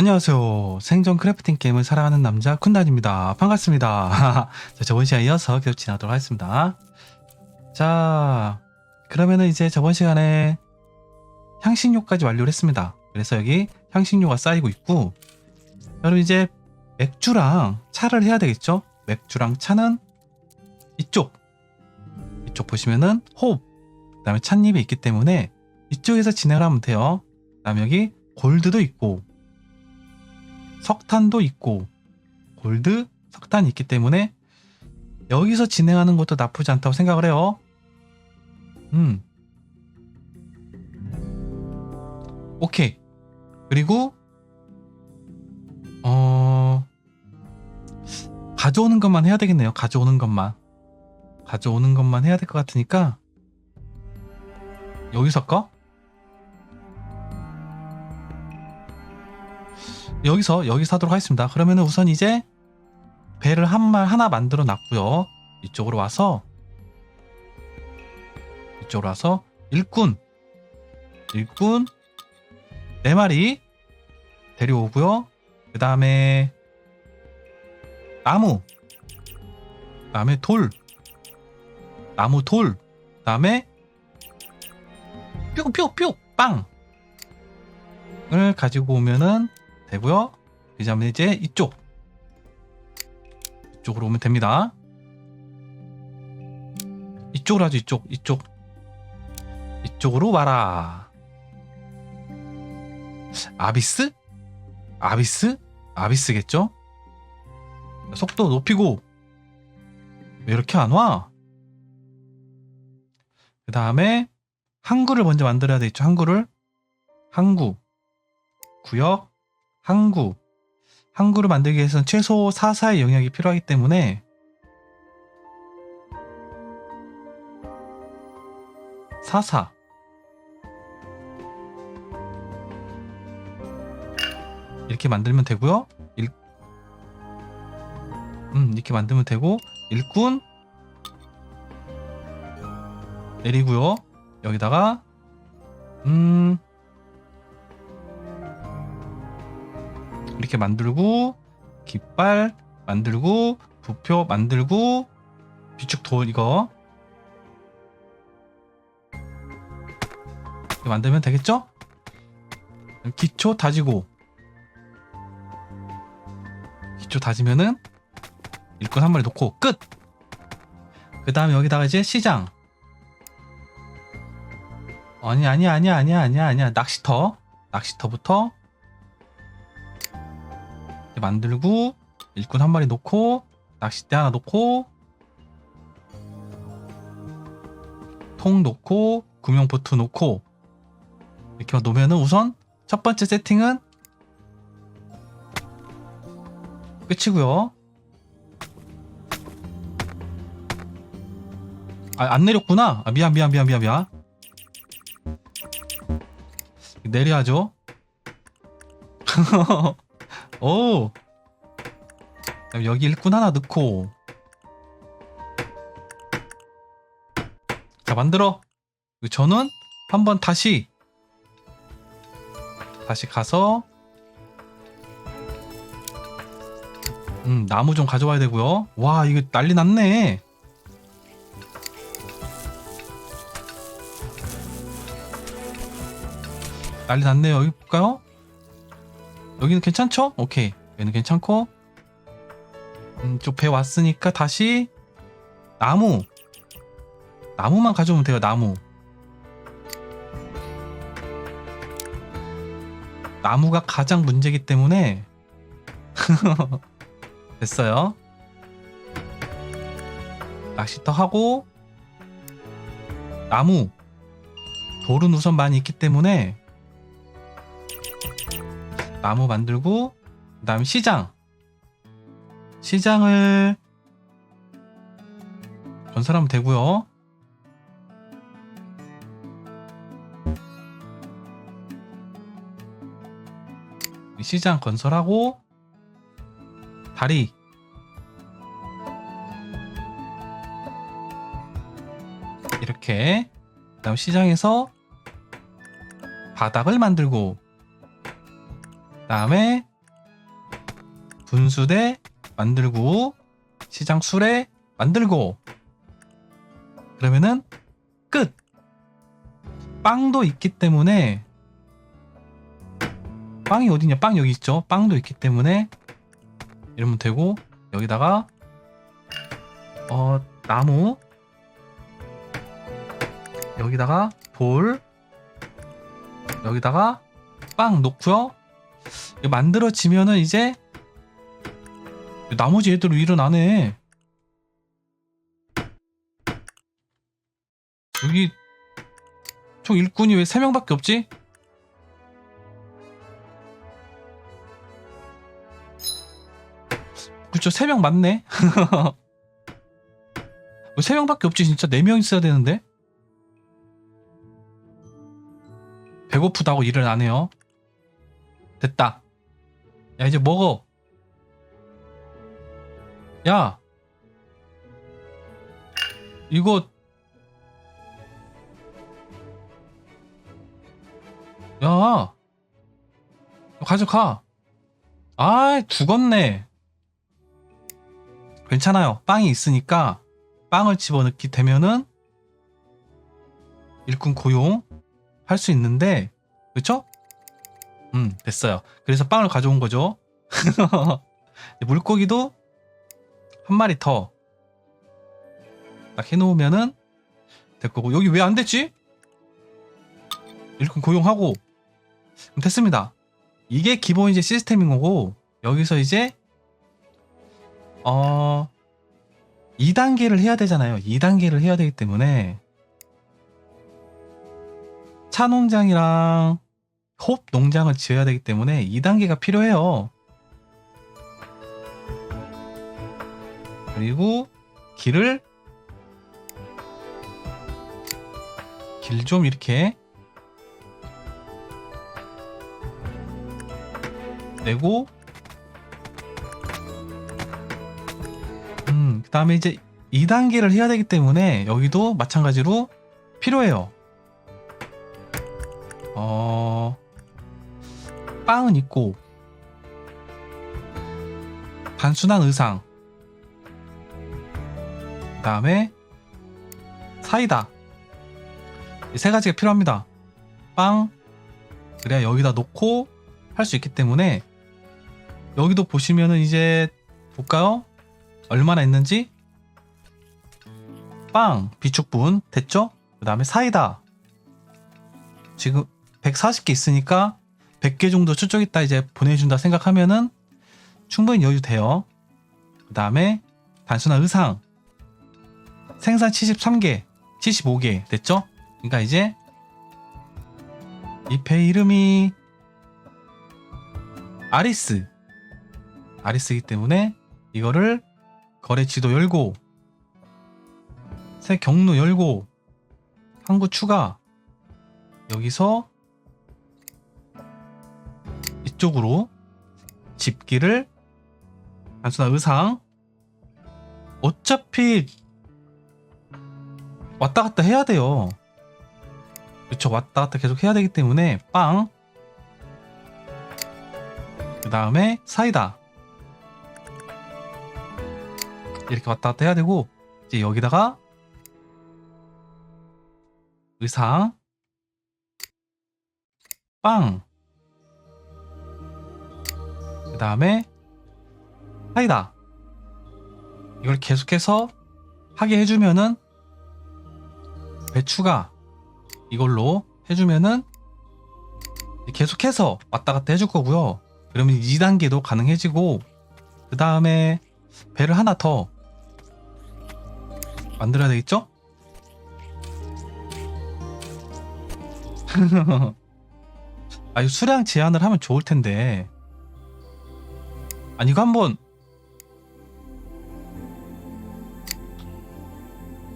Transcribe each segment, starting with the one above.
안녕하세요. 생존 크래프팅 게임을 사랑하는 남자 쿤단입니다. 반갑습니다. 자, 저번 시간에 이어서 계속 지나도록 하겠습니다. 자, 그러면은 이제 저번 시간에 향신료까지 완료를 했습니다. 그래서 여기 향신료가 쌓이고 있고, 여러분 이제 맥주랑 차를 해야 되겠죠? 맥주랑 차는 이쪽, 이쪽 보시면은 호흡, 그 다음에 찻잎이 있기 때문에 이쪽에서 진행을 하면 돼요. 그 다음에 여기 골드도 있고, 석탄도 있고 골드, 석탄이 있기 때문에 여기서 진행하는 것도 나쁘지 않다고 생각을 해요. 음. 오케이. 그리고 어 가져오는 것만 해야 되겠네요. 가져오는 것만. 가져오는 것만 해야 될 것 같으니까 여기서 거? 여기서 여기서 하도록 하겠습니다. 그러면은 우선 이제 배를 한 말 하나 만들어 놨고요. 이쪽으로 와서 이쪽으로 와서 일꾼 일꾼 네 마리 데려오고요. 그 다음에 나무 그 다음에 돌 나무 돌 그 다음에 뾰뾰뾰 빵을 가지고 오면은 되고요. 그 다음에 이제 이쪽 이쪽으로 오면 됩니다. 이쪽으로 하죠. 이쪽 이쪽 이쪽으로 와라. 아비스? 아비스? 아비스겠죠? 속도 높이고 왜 이렇게 안 와? 그 다음에 항구를 먼저 만들어야 되겠죠. 항구를 항구 구역 항구. 항구를 만들기 위해서는 최소 4사의 영역이 필요하기 때문에 사사 이렇게 만들면 되고요. 일... 음 이렇게 만들면 되고 일꾼 내리고요. 여기다가 음 이렇게 만들고 깃발 만들고 부표 만들고 비축 돌 이거 만들면 되겠죠? 기초 다지고 기초 다지면은 일꾼 한 마리 놓고 끝! 그 다음에 여기다가 이제 시장 아니 아니 아니 아니 아니 아니야 낚시터 낚시터부터 이렇게 만들고 일꾼 한 마리 놓고 낚싯대 하나 놓고 통 놓고 구명보트 놓고 이렇게 놓으면은 우선 첫 번째 세팅은 끝이고요. 아, 안 내렸구나. 아, 미안, 미안, 미안, 미안, 미안. 내려야죠. 오. 여기 일꾼 하나 넣고. 자, 만들어. 저는 한번 다시 다시 가서 음, 나무 좀 가져와야 되고요. 와, 이거 난리 났네. 난리 났네요. 여기 볼까요? 여기는 괜찮죠? 오케이. 여기는 괜찮고. 음, 쪽배 왔으니까 다시 나무. 나무만 가져오면 돼요. 나무. 나무가 가장 문제기 때문에 됐어요. 낚시터 하고 나무 돌은 우선 많이 있기 때문에 나무 만들고 그 다음 시장. 시장을 건설하면 되고요. 시장 건설하고 다리. 이렇게. 그 다음 시장에서 바닥을 만들고. 그 다음에 분수대 만들고 시장 수레 만들고 그러면은 끝. 빵도 있기 때문에 빵이 어디냐? 빵 여기 있죠. 빵도 있기 때문에 이러면 되고 여기다가 어 나무 여기다가 돌 여기다가 빵 놓고요. 만들어지면은 이제 나머지 애들 일어나네. 여기 총 일꾼이 왜 3명밖에 없지? 그렇죠 3명 맞네. 3명밖에 없지 진짜. 4명 있어야 되는데. 배고프다고 일을 안 해요. 됐다 야 이제 먹어. 야. 이거. 야. 가져가. 아 죽었네. 괜찮아요. 빵이 있으니까 빵을 집어넣기 되면은 일꾼 고용 할 수 있는데 그쵸? 음 됐어요 그래서 빵을 가져온 거죠 물고기도 한 마리 더 딱 해놓으면은 될 거고 여기 왜 안 됐지? 일꾼 고용하고 그럼 됐습니다. 이게 기본 이제 시스템인 거고 여기서 이제 어 2단계를 해야 되잖아요. 2단계를 해야 되기 때문에 차 농장이랑 홉 농장을 지어야 되기 때문에 2단계가 필요해요. 그리고 길을 길 좀 이렇게 내고 음, 그다음에 이제 2단계를 해야 되기 때문에 여기도 마찬가지로 필요해요. 어 빵은 있고 단순한 의상 그 다음에 사이다 이세 가지가 필요합니다. 빵 그래야 여기다 놓고 할 수 있기 때문에 여기도 보시면은 이제 볼까요? 얼마나 있는지 빵 비축분 됐죠? 그 다음에 사이다 지금 140개 있으니까 100개 정도 출적 있다 이제 보내준다 생각하면은 충분히 여유 돼요. 그 다음에 단순한 의상. 생산 73개 75개 됐죠? 그러니까 이제 이 배 이름이 아리스. 아리스이기 때문에 이거를 거래 지도 열고 새 경로 열고 항구 추가. 여기서 이쪽으로 집기를 단순한 의상 어차피 왔다 갔다 해야 돼요. 그쵸 왔다 갔다 계속 해야 되기 때문에 빵 그 다음에 사이다. 이렇게 왔다 갔다 해야 되고 이제 여기다가 의상 빵. 그 다음에 사이다 이걸 계속해서 하게 해주면은 배추가 이걸로 해주면은 계속해서 왔다 갔다 해줄 거고요 그러면 2단계도 가능해지고 그 다음에 배를 하나 더 만들어야 되겠죠? 아, 이 수량 제한을 하면 좋을 텐데. 아니, 이거 한번.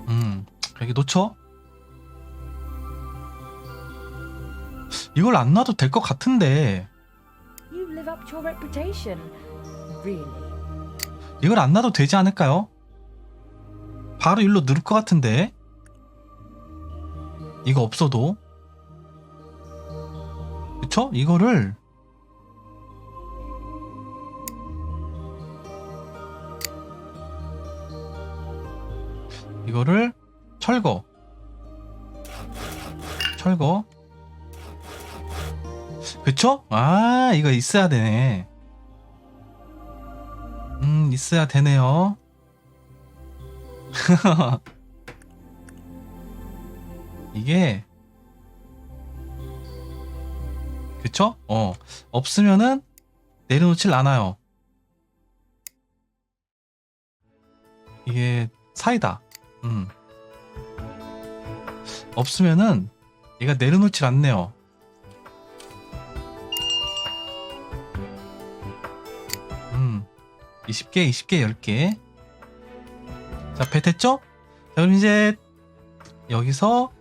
음, 여기 놓쳐? 이걸 안 놔도 될 것 같은데. 이걸 안 놔도 되지 않을까요? 바로 일로 누를 것 같은데. 이거 없어도. 그쵸? 이거를 이거를 철거. 철거. 그쵸? 아, 이거 있어야 되네. 음, 있어야 되네요. 이게, 그쵸? 어, 없으면은 내려놓질 않아요. 이게 사이다. 음. 없으면은 얘가 내려놓질 않네요. 음. 20개, 20개, 10개. 자, 배 됐죠? 자, 그럼 이제 여기서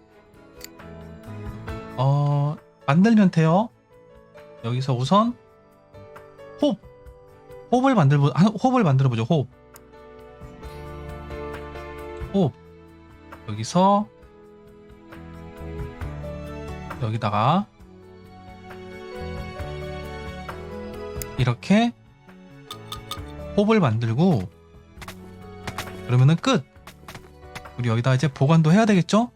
어, 만들면 돼요. 여기서 우선 홉. 홉을 만들어 보 홉을 만들어 보죠. 홉. 홉. 여기서 여기다가 이렇게 홉을 만들고 그러면은 끝. 우리 여기다 이제 보관도 해야 되겠죠?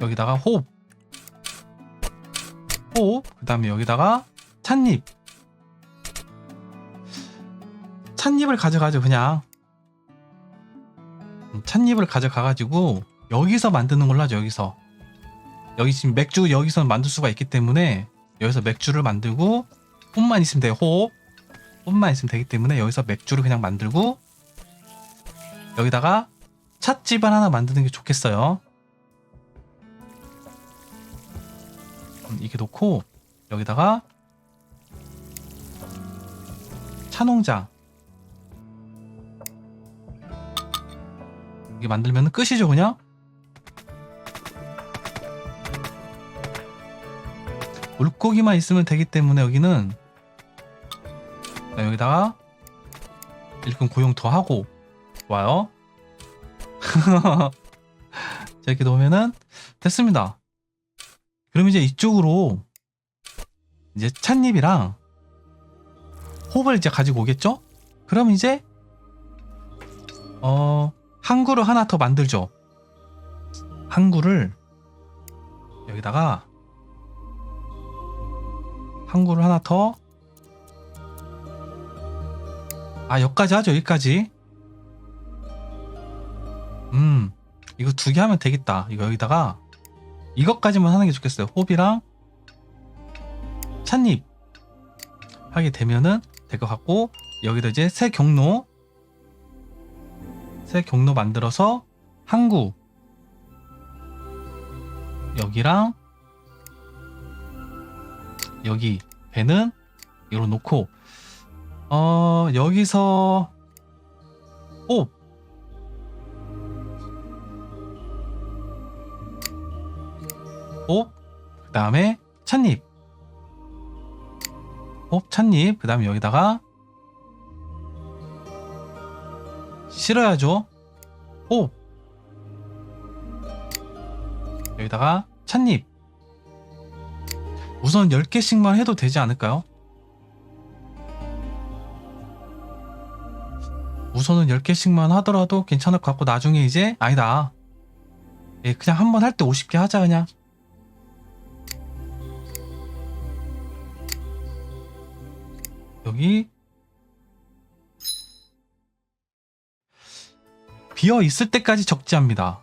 여기다가 홉. 홉. 그 다음에 여기다가 찻잎. 찻잎을 가져가죠, 그냥. 음, 찻잎을 가져가가지고 여기서 만드는 걸로 하죠, 여기서. 여기 지금 맥주 여기서 만들 수가 있기 때문에 여기서 맥주를 만들고 홉만 있으면 돼요, 홉. 홉만 있으면 되기 때문에 여기서 맥주를 그냥 만들고 여기다가 찻집을 하나 만드는 게 좋겠어요. 음, 이렇게 놓고 여기다가 차농장 이게 만들면 끝이죠 그냥? 물고기만 있으면 되기 때문에 여기는 자, 여기다가 일꾼 고용 더 하고 와요. 자, 이렇게 놓으면은 됐습니다. 그럼 이제 이쪽으로 이제 찻잎이랑 홉을 이제 가지고 오겠죠? 그럼 이제 어 항구를 하나 더 만들죠. 항구를 여기다가 항구를 하나 더 아, 여기까지 하죠, 여기까지. 음, 이거 두 개 하면 되겠다. 이거 여기다가 이것까지만 하는 게 좋겠어요. 호비랑 찻잎 하게 되면은 될 것 같고 여기다 이제 새 경로 새 경로 만들어서 항구 여기랑 여기 배는 이로 놓고 어 여기서 오 오, 그 다음에 찻잎. 오, 찻잎. 그 다음에 여기다가 실어야죠. 오. 여기다가 찻잎. 우선 10개씩만 해도 되지 않을까요? 우선은 10개씩만 하더라도 괜찮을 것 같고 나중에 이제 아니다. 예, 그냥 한 번 할 때 50개 하자 그냥. 여기 비어 있을 때까지 적지합니다.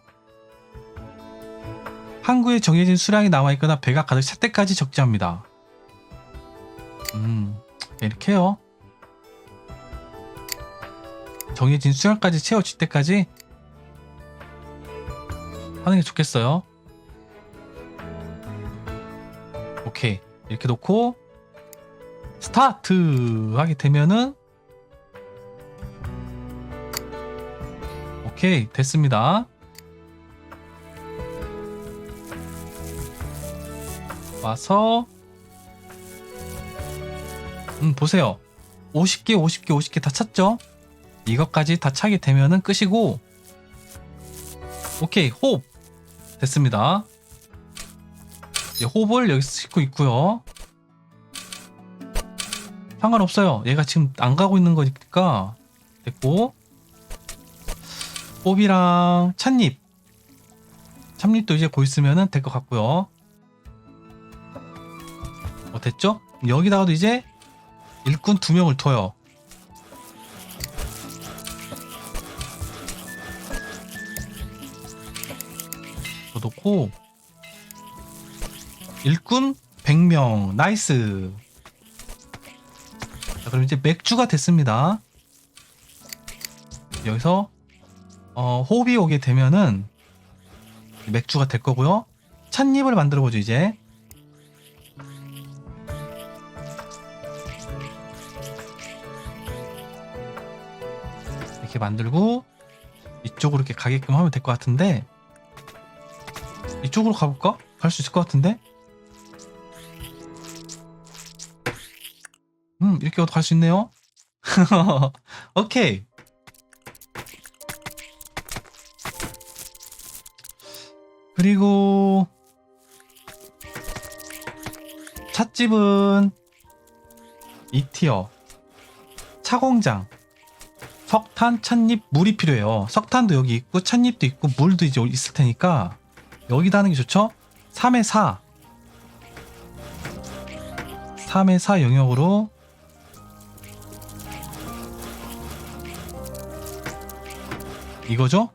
항구에 정해진 수량이 남아 있거나 배가 가득 찰 때까지 적지합니다. 음, 네, 이렇게 해요. 정해진 수량까지 채워질 때까지 하는 게 좋겠어요. 오케이. 이렇게 놓고 스타트 하게 되면은 오케이 됐습니다. 와서 음 보세요. 50개 50개 50개 다 찼죠? 이것까지 다 차게 되면은 끝이고. 오케이 호흡. 됐습니다. 이제 호흡을 여기 싣고 있고요. 상관없어요. 얘가 지금 안 가고 있는 거니까. 됐고 뽀비랑 찻잎 찻잎도 이제 곧 있으면 될 것 같고요. 어 됐죠? 여기다가도 이제 일꾼 두 명을 둬요. 더 놓고 일꾼 100명 나이스 자 그럼 이제 맥주가 됐습니다 여기서 어, 호흡이 오게 되면은 맥주가 될 거고요 찻잎을 만들어 보죠 이제 이렇게 만들고 이쪽으로 이렇게 가게끔 하면 될 것 같은데 이쪽으로 가볼까? 갈 수 있을 것 같은데? 음, 이렇게 갈 수 있네요. 오케이. 그리고 찻집은 2티어 차공장 석탄, 찻잎, 물이 필요해요. 석탄도 여기 있고 찻잎도 있고 물도 이제 있을 테니까 여기다 하는 게 좋죠? 3의 4 3의 4 영역으로 이거죠?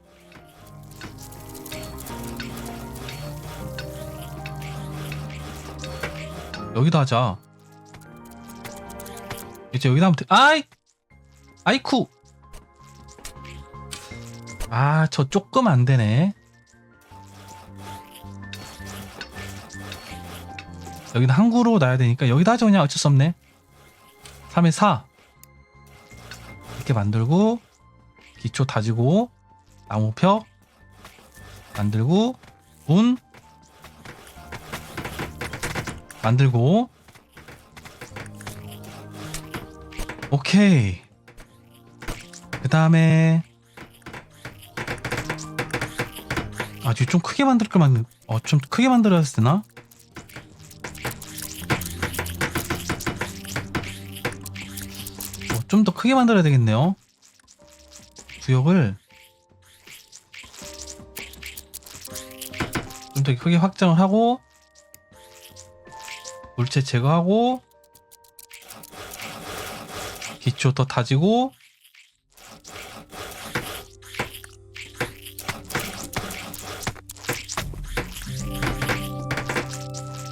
여기다 하자. 이제 여기다 하면 돼. 아이! 아이쿠! 아 저 조금 안 되네. 여기다 항구로 놔야 되니까 여기다 하죠 그냥. 어쩔 수 없네. 3에 4 이렇게 만들고 기초 다지고 나무벽 만들고 문 만들고 오케이 그 다음에 아주 좀 크게 만들 걸 만들 어좀 크게 만들어야 되나? 어, 좀더 크게 만들어야 되겠네요. 구역을 좀 더 크게 확장을 하고 물체 제거하고 기초 더 다지고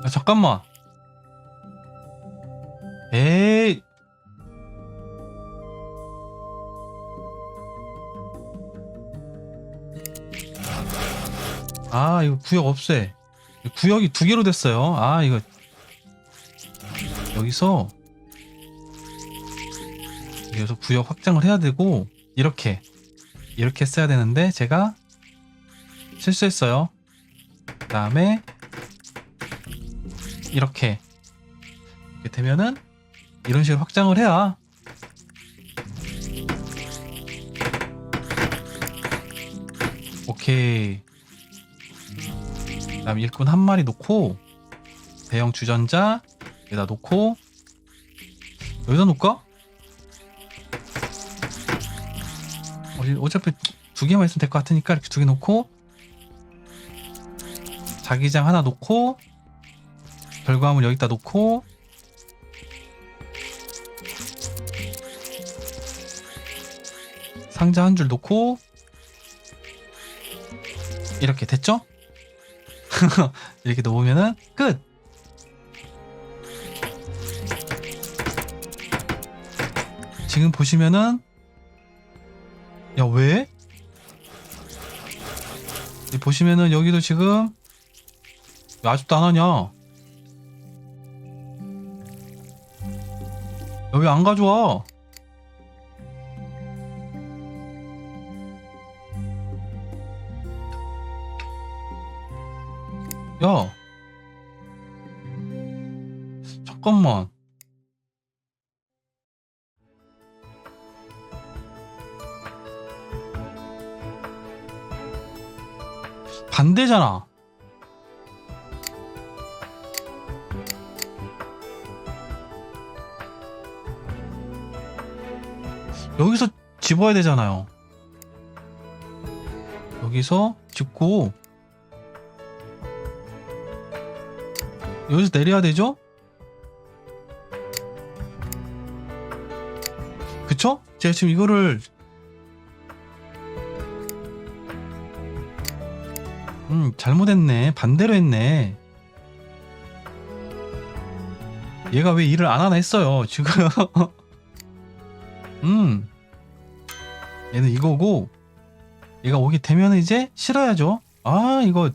아, 잠깐만. 에이. 아 이거 구역 없애. 구역이 두 개로 됐어요. 아 이거 여기서 여기서 구역 확장을 해야 되고 이렇게 이렇게 써야 되는데 제가 실수했어요. 그 다음에 이렇게 이렇게 되면은 이런 식으로 확장을 해야 오케이. 그 다음 일꾼 한 마리 놓고 대형 주전자 여기다 놓고 여기다 놓을까? 어차피 두 개만 있으면 될 것 같으니까 이렇게 두 개 놓고 자기장 하나 놓고 결과물 여기다 놓고 상자 한 줄 놓고 이렇게 됐죠? 이렇게 놓으면은 끝. 지금 보시면은 야 왜? 이 보시면은 여기도 지금 왜 아직도 안 하냐? 여기 안 가져와. 야. 집어야 되잖아요. 여기서 집고 여기서 내려야 되죠? 그쵸? 제가 지금 이거를 음 잘못했네 반대로 했네 얘가 왜 일을 안 하나 했어요 지금 음 얘는 이거고 얘가 오게 되면 이제 실어야죠. 아 이거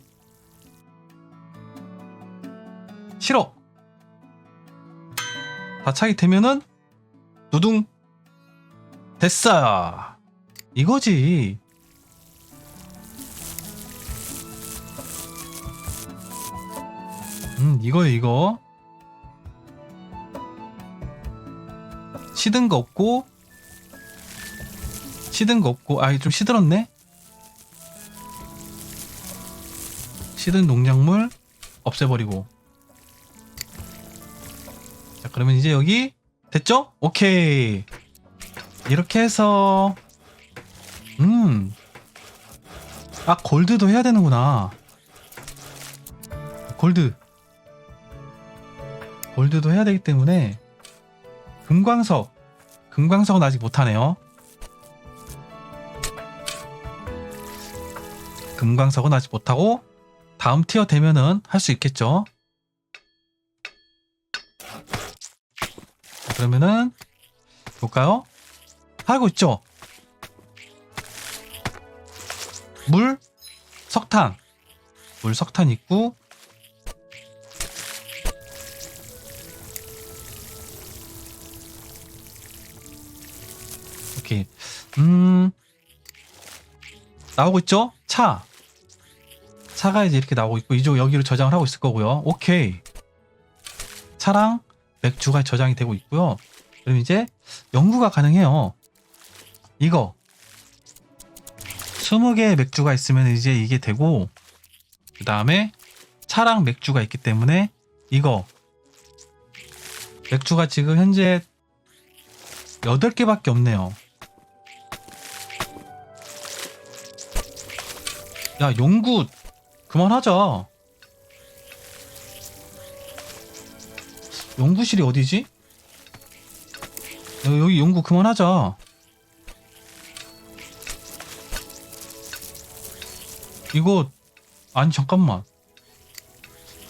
싫어. 다 차게 되면은 누둥 됐어. 이거지. 음 이거요 이거. 시든 거 없고 시든 거 없고 아 좀 시들었네? 시든 농작물 없애버리고. 자 그러면 이제 여기 됐죠? 오케이. 이렇게 해서 음. 아 골드도 해야 되는구나. 골드. 골드도 해야 되기 때문에 금광석. 금광석은 아직 못하네요 금광석은 아직 못하고 다음 티어 되면은 할 수 있겠죠? 자, 그러면은 볼까요? 하고 있죠? 물 석탄. 물 석탄 있고 오케이. 음 나오고 있죠? 차 차가 이제 이렇게 나오고 있고 이쪽 여기로 저장을 하고 있을 거고요. 오케이. 차랑 맥주가 저장이 되고 있고요. 그럼 이제 연구가 가능해요. 이거. 20개의 맥주가 있으면 이제 이게 되고 그 다음에 차랑 맥주가 있기 때문에 이거. 맥주가 지금 현재 8개밖에 없네요. 야 연구 그만하자. 연구실이 어디지? 야, 여기 연구 그만하자. 이거 아니 잠깐만.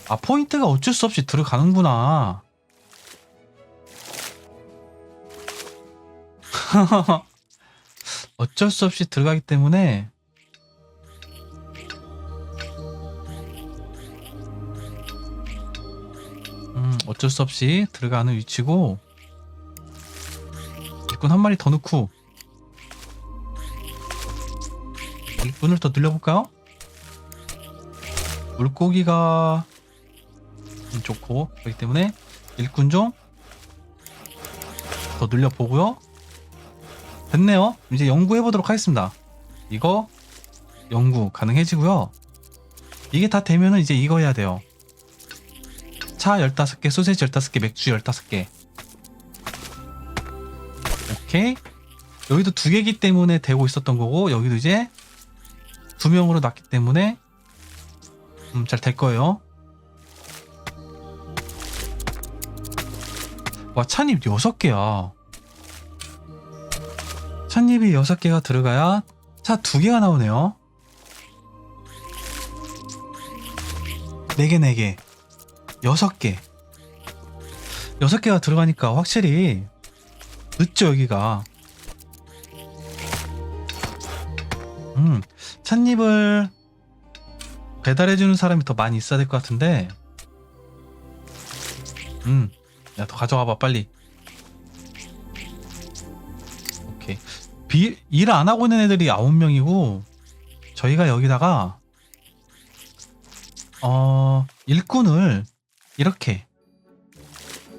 아 포인트가 어쩔 수 없이 들어가는구나. 어쩔 수 없이 들어가기 때문에 어쩔 수 없이 들어가는 위치고 일꾼 한 마리 더 넣고 일꾼을 더 늘려볼까요? 물고기가 좀 좋고 그렇기 때문에 일꾼 좀 더 늘려보고요. 됐네요. 이제 연구해 보도록 하겠습니다. 이거 연구 가능해지고요. 이게 다 되면은 이제 이거 해야 돼요 차 15개 소세지 15개 맥주 15개 오케이 여기도 두 개기 때문에 되고 있었던 거고 여기도 이제 두 명으로 났기 때문에 음, 잘 될 거예요. 와, 찻잎 6개야. 찻잎이 6개가 들어가야 차 2개가 나오네요. 4개, 4개. 6개. 6개가 들어가니까 확실히 늦죠, 여기가. 음, 찻잎을 배달해주는 사람이 더 많이 있어야 될 것 같은데 음, 야 더 가져와봐 빨리 오케이 일 안 하고 있는 애들이 9명이고 저희가 여기다가 어 일꾼을 이렇게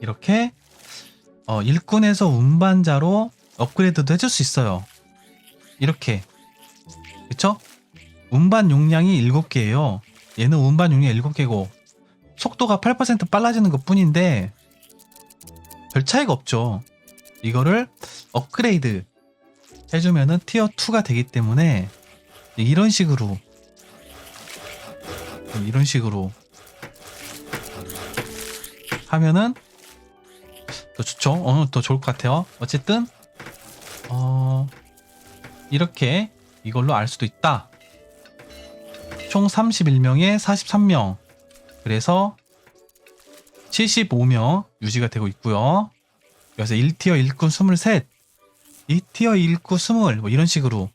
이렇게 어 일꾼에서 운반자로 업그레이드도 해줄 수 있어요 이렇게 그쵸? 운반 용량이 7개예요. 얘는 운반 용량이 7개고 속도가 8% 빨라지는 것 뿐인데 별 차이가 없죠. 이거를 업그레이드 해주면은 티어 2가 되기 때문에 이런 식으로 이런 식으로 하면은 더 좋죠. 어, 더 좋을 것 같아요. 어쨌든 어 이렇게 이걸로 알 수도 있다. 총 31명에 43명. 그래서 75명 유지가 되고 있고요. 그래서 1티어 1군 23, 2티어 1구 20, 뭐 이런 식으로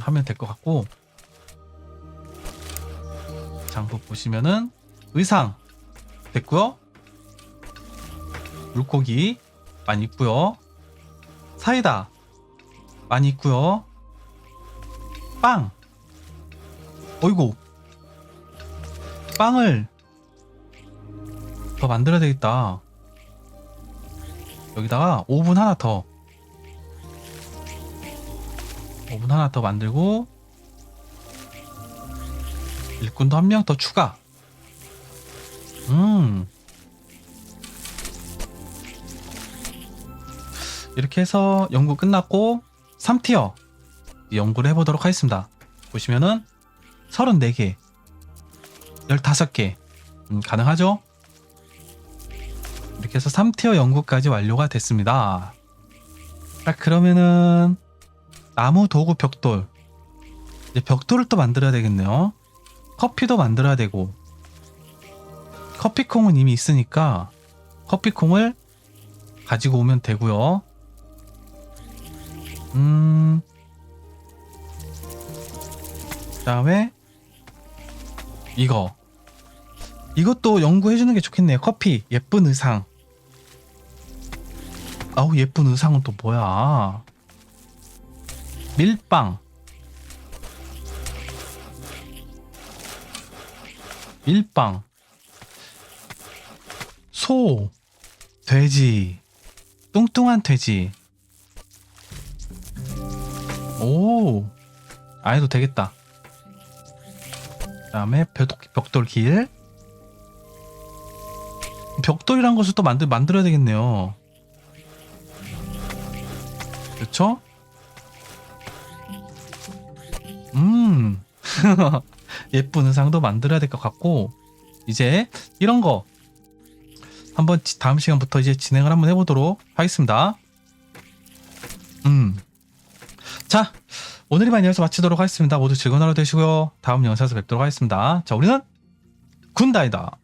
하면 될 것 같고 장부 보시면은 의상 됐고요. 물고기 많이 있고요. 사이다 많이 있고요. 빵 어이구 빵을 더 만들어야 되겠다. 여기다가 오븐 하나 더 오븐 하나 더 만들고 일꾼도 한 명 더 추가. 음. 이렇게 해서 연구 끝났고 3티어 연구를 해보도록 하겠습니다. 보시면은 34개, 15개 음, 가능하죠? 이렇게 해서 3티어 연구까지 완료가 됐습니다. 자, 그러면은 나무 도구 벽돌 이제 벽돌을 또 만들어야 되겠네요. 커피도 만들어야 되고 커피콩은 이미 있으니까 커피콩을 가지고 오면 되고요. 음. 그다음에 이거 이것도 연구해 주는 게 좋겠네요. 커피 예쁜 의상. 아우 예쁜 의상은 또 뭐야? 밀빵. 밀빵. 소. 돼지. 뚱뚱한 돼지. 오. 안 해도 되겠다. 그 다음에 벽돌 길. 벽돌이란 것을 또 만들, 만들어야 되겠네요. 그렇죠? 음. 예쁜 의상도 만들어야 될 것 같고 이제 이런 거 한번 지- 다음 시간부터 이제 진행을 한번 해보도록 하겠습니다. 음. 자, 오늘 이만 여기서 마치도록 하겠습니다. 모두 즐거운 하루 되시고요. 다음 영상에서 뵙도록 하겠습니다. 자, 우리는 군다이다.